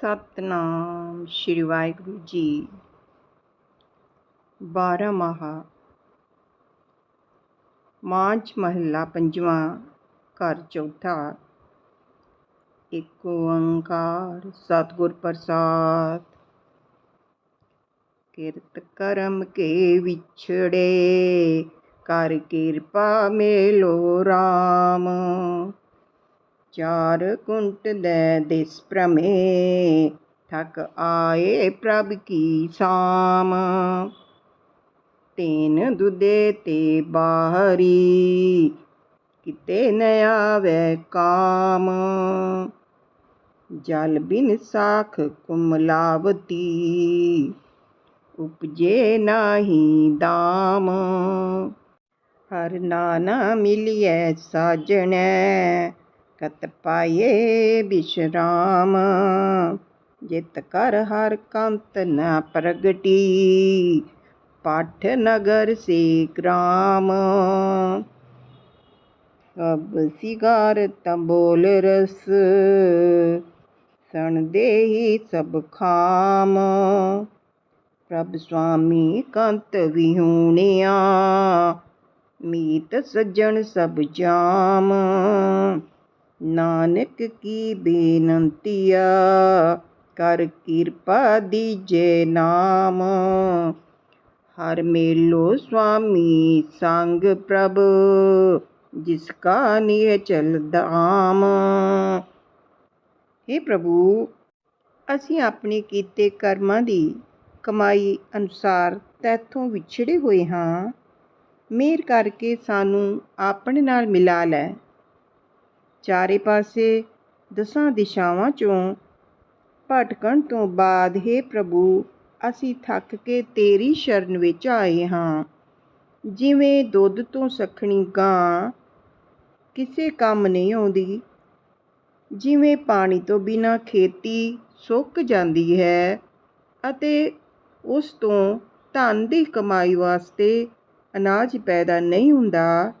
ਸਤਨਾਮ ਸ਼੍ਰੀ ਵਾਹਿਗੁਰੂ ਜੀ। ਬਾਰਾਂਮਾਹਾ ਮਾਂਝ ਮਹੱਲਾ ਪੰਜਵਾਂ, ਘਰ ਚੌਥਾ। ਏਕ ਓੰਕਾਰ ਸਤਿਗੁਰ ਪ੍ਰਸਾਦ। ਕਿਰਤ ਕਰਮ ਕੇ ਵਿਛੜੇ, ਕਰ ਕਿਰਪਾ ਮੇਲੋ RAM ਚਾਰ ਕੁੰਟ ਦੇ ਦਿਸ ਪ੍ਰਮੇ ਥਕ ਆਏ ਪ੍ਰਭ ਕੀ ਸਾਮ। ਤੇਨ ਦੁਦੇ ਤੇ ਬਾਹਰੀ, ਕਿਤੇ ਨ ਆਵੇ ਕਾਮ। ਜਲ ਬਿਨ ਸਾਖ ਕੁਮਲਾਵਤੀ, ਉਪਜੇ ਨਾਹੀ ਦਾਮ। ਹਰ ਨਾਨਾ ਮਿਲਿਐ ਸਾਜਣੈ ਕਤ ਪਾਏ ਬਿਸ਼ਰਾਮ। ਜਿਤ ਕਰ ਹਰ ਕੰਤ ਨਾ ਪ੍ਰਗਟੀ, ਪਾਠ ਨਗਰ ਸੇ ਗ੍ਰਾਮ। ਅਬ ਸਿਗਾਰ ਤੰਬੋਲ ਰਸ, ਸਣ ਦੇਹੀ ਸਭ ਖਾਮ। ਪ੍ਰਭ ਸੁਆਮੀ ਕੰਤ ਵਿਹੂਣਿਆ, ਮੀਤ ਸੱਜਣ ਸਭ ਜਾਮ। ਨਾਨਕ ਕੀ ਬੇਨੰਤੀਆ? ਕਰ ਕਿਰਪਾ ਦੀਜੇ ਨਾਮ। ਹਰ ਮੇਲੋ ਸੁਆਮੀ ਸੰਗ ਪ੍ਰਭ, ਜਿਸ ਕਾ ਨਿਹ ਦਾਮ हे ਪ੍ਰਭੂ, ਅਸੀਂ ਆਪਣੇ ਕੀਤੇ ਕਰਮਾਂ ਦੀ ਕਮਾਈ ਅਨੁਸਾਰ ਤੈਥੋਂ ਵਿਛੜੇ ਹੋਏ ਹਾਂ। ਮਿਹਰ ਕਰਕੇ ਸਾਨੂੰ ਆਪਣੇ ਨਾਲ ਮਿਲਾ ਲੈ। ਚਾਰੇ ਪਾਸੇ ਦਸਾਂ ਦਿਸ਼ਾਵਾਂ ਚੋਂ ਭਟਕਣ ਤੋਂ ਬਾਅਦ हे ਪ੍ਰਭੂ, ਅਸੀਂ ਥੱਕ ਕੇ ਤੇਰੀ ਸ਼ਰਨ ਵਿੱਚ ਆਏ ਹਾਂ। ਜਿਵੇਂ ਦੁੱਧ ਤੋਂ ਸਖਣੀ ਗਾਂ ਕਿਸੇ ਕੰਮ ਨਹੀਂ ਆਉਂਦੀ, ਜਿਵੇਂ ਪਾਣੀ ਤੋਂ ਬਿਨਾਂ ਖੇਤੀ ਸੁੱਕ ਜਾਂਦੀ ਹੈ ਅਤੇ ਉਸ ਤੋਂ ਧਨ ਦੀ ਕਮਾਈ ਵਾਸਤੇ ਅਨਾਜ ਪੈਦਾ ਨਹੀਂ ਹੁੰਦਾ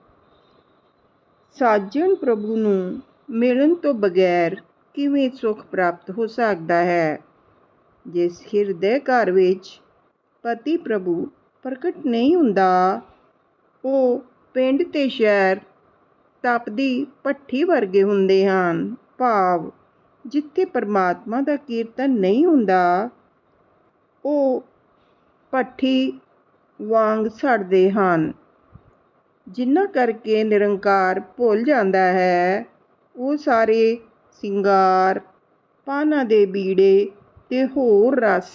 ਸਾਜਣ ਪ੍ਰਭੂ ਨੂੰ ਮਿਲਣ ਤੋਂ ਬਗੈਰ ਕਿਵੇਂ ਸੁੱਖ ਪ੍ਰਾਪਤ ਹੋ ਸਕਦਾ ਹੈ? ਜਿਸ ਹਿਰਦੇ ਘਰ ਵਿੱਚ ਪਤੀ ਪ੍ਰਭੂ ਪ੍ਰਗਟ ਨਹੀਂ ਹੁੰਦਾ, ਉਹ ਪਿੰਡ ਤੇ ਸ਼ਹਿਰ ਤਪਦੀ ਭੱਠੀ ਵਰਗੇ ਹੁੰਦੇ ਹਨ। ਭਾਵ ਜਿੱਥੇ ਪਰਮਾਤਮਾ ਦਾ ਕੀਰਤਨ ਨਹੀਂ ਹੁੰਦਾ, ਉਹ ਭੱਠੀ ਵਾਂਗ ਸੜਦੇ ਹਨ। ਜਿਨ੍ਹਾਂ ਕਰਕੇ ਨਿਰੰਕਾਰ ਭੁੱਲ ਜਾਂਦਾ ਹੈ, ਉਹ ਸਾਰੇ ਸਿੰਗਾਰ, ਪਾਨਾਂ ਦੇ ਬੀੜੇ ਤੇ ਹੋਰ ਰਸ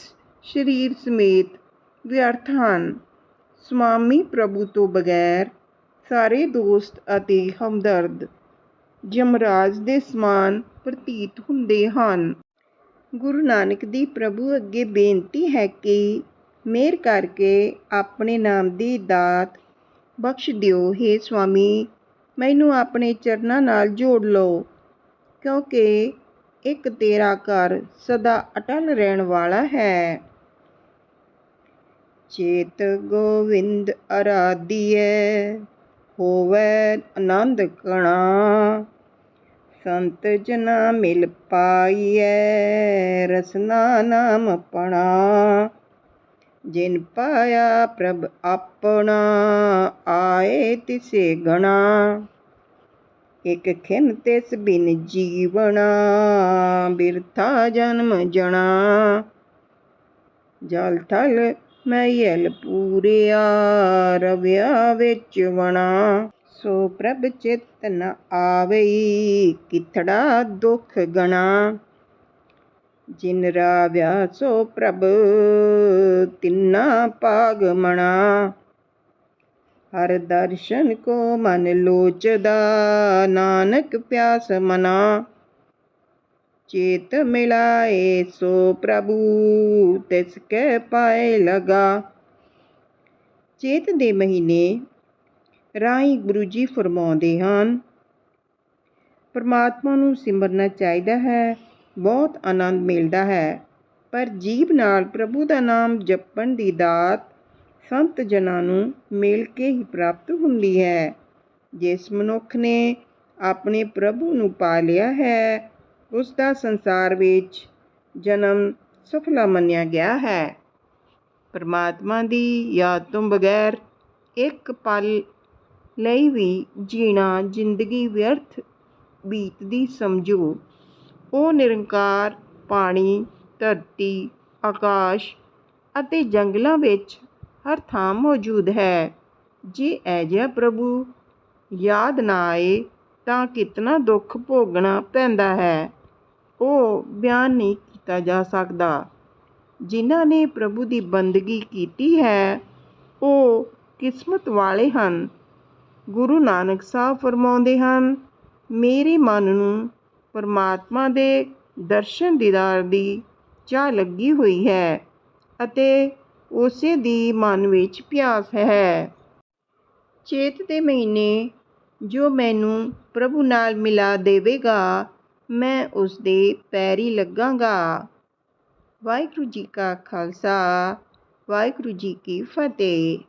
ਸਰੀਰ ਸਮੇਤ ਵਿਅਰਥ ਹਨ। ਸਵਾਮੀ ਪ੍ਰਭੂ ਤੋਂ ਬਗੈਰ ਸਾਰੇ ਦੋਸਤ ਅਤੇ ਹਮਦਰਦ ਜਮਰਾਜ ਦੇ ਸਮਾਨ ਪ੍ਰਤੀਤ ਹੁੰਦੇ ਹਨ। ਗੁਰੂ ਨਾਨਕ ਦੀ ਪ੍ਰਭੂ ਅੱਗੇ ਬੇਨਤੀ ਹੈ ਕਿ ਮਿਹਰ ਕਰਕੇ ਆਪਣੇ ਨਾਮ ਦੀ ਦਾਤ ਬਖਸ਼ ਦਿਓ हे ਸੁਆਮੀ ਮੈਨੂੰ ਆਪਣੇ ਚਰਨਾਂ ਨਾਲ ਜੋੜ ਲਓ, ਕਿਉਂਕਿ ਇੱਕ ਤੇਰਾ ਘਰ ਸਦਾ ਅਟਲ ਰਹਿਣ ਵਾਲਾ ਹੈ। ਚੇਤ ਗੋਵਿੰਦ ਅਰਾਧੀਐ, ਹੋਵੇ ਆਨੰਦ ਕਣਾ ਸੰਤ ਜਨਾ ਮਿਲ ਪਾਈਐ, ਰਸਨਾ ਨਾਮ ਪਣਾ। ਜਿਨ ਪਾਇਆ ਪ੍ਰਭ ਆਪਣਾ, ਆਏ ਤਿਸੇ ਗਣਾ। ਇਕ ਖਿਨ ਤਿਸ ਬਿਨ ਜੀਵਣਾ, ਬਿਰਥਾ ਜਨਮ ਜਣਾ। ਜਲ ਥਲ ਮੈਲ ਪੂਰਿਆ, ਰਵਿਆ ਵਿੱਚ ਵਣਾ। ਸੋ ਪ੍ਰਭ ਚਿਤ ਨ ਆਵਈ, ਕਿਥੜਾ ਦੁਖ ਗਣਾ। ਜਿਨ ਰਾਵਿਆ ਸੋ ਪ੍ਰਭ, ਤਿੰਨਾ ਪਾਗ ਹਰ ਦਰਸ਼ਨ ਕੋ ਮਨ ਲੋਚਦਾ, ਨਾਨਕ ਪਿਆਸ ਮਨਾ। ਚੇਤ ਮਿਲਾਏ ਸੋ ਪ੍ਰਭੂ, ਤਿਸ ਕੈ ਪਾਏ ਲਗਾ। ਚੇਤ ਦੇ ਮਹੀਨੇ ਰਾਈ ਗੁਰੂ ਜੀ ਫਰਮਾਉਂਦੇ ਹਨ, ਪਰਮਾਤਮਾ ਨੂੰ ਸਿਮਰਨਾ ਚਾਹੀਦਾ ਹੈ ਬਹੁਤ ਆਨੰਦ ਮਿਲਦਾ ਹੈ। ਪਰ ਜੀਭ ਨਾਲ ਪ੍ਰਭੂ ਦਾ ਨਾਮ ਜਪਣ ਦੀ ਦਾਤ ਸੰਤ ਜਨਾਂ ਨੂੰ ਮਿਲ ਕੇ ਹੀ ਪ੍ਰਾਪਤ ਹੁੰਦੀ ਹੈ। ਜਿਸ ਮਨੁੱਖ ਨੇ ਆਪਣੇ ਪ੍ਰਭੂ ਨੂੰ ਪਾ ਲਿਆ ਹੈ, ਉਸ ਦਾ ਸੰਸਾਰ ਵਿੱਚ ਜਨਮ ਸਫਲਾ ਮੰਨਿਆ ਗਿਆ ਹੈ। ਪਰਮਾਤਮਾ ਦੀ ਯਾਦ ਤੋਂ ਬਗੈਰ ਇੱਕ ਪਲ ਲਈ ਵੀ ਜੀਣਾ ਜ਼ਿੰਦਗੀ ਵਿਅਰਥ ਬੀਤਦੀ ਸਮਝੋ। ਉਹ ਨਿਰੰਕਾਰ, ਪਾਣੀ, ਧਰਤੀ, ਆਕਾਸ਼ ਅਤੇ ਜੰਗਲਾਂ ਵਿੱਚ ਹਰ ਥਾਂ ਮੌਜੂਦ ਹੈ। ਜੇ ਅਜਿਹਾ ਪ੍ਰਭੂ ਯਾਦ ਨਾ ਆਏ ਤਾਂ ਕਿਤਨਾ ਦੁੱਖ ਭੋਗਣਾ ਪੈਂਦਾ ਹੈ। ਉਹ ਬਿਆਨ ਨਹੀਂ ਕੀਤਾ ਜਾ ਸਕਦਾ। ਜਿਨ੍ਹਾਂ ਨੇ ਪ੍ਰਭੂ ਦੀ ਬੰਦਗੀ ਕੀਤੀ ਹੈ, ਉਹ ਕਿਸਮਤ ਵਾਲੇ ਹਨ। ਗੁਰੂ ਨਾਨਕ ਸਾਹਿਬ ਫਰਮਾਉਂਦੇ ਹਨ, ਮੇਰੇ ਮਨ ਨੂੰ ਪਰਮਾਤਮਾ ਦੇ ਦਰਸ਼ਨ ਦੀਦਾਰ ਦੀ ਚਾਹ ਲੱਗੀ ਹੋਈ ਹੈ ਅਤੇ ਉਸੇ ਦੀ ਮਨ ਵਿੱਚ ਪਿਆਸ ਹੈ। ਚੇਤ ਦੇ ਮਹੀਨੇ ਜੋ ਮੈਨੂੰ ਪ੍ਰਭੂ ਨਾਲ ਮਿਲਾ ਦੇਵੇਗਾ, ਮੈਂ ਉਸ ਦੇ ਪੈਰੀ ਲੱਗਾਂਗਾ। ਵਾਹਿਗੁਰੂ ਜੀ ਕਾ ਖਾਲਸਾ, ਵਾਹਿਗੁਰੂ ਜੀ ਕੀ ਫਤਿਹ।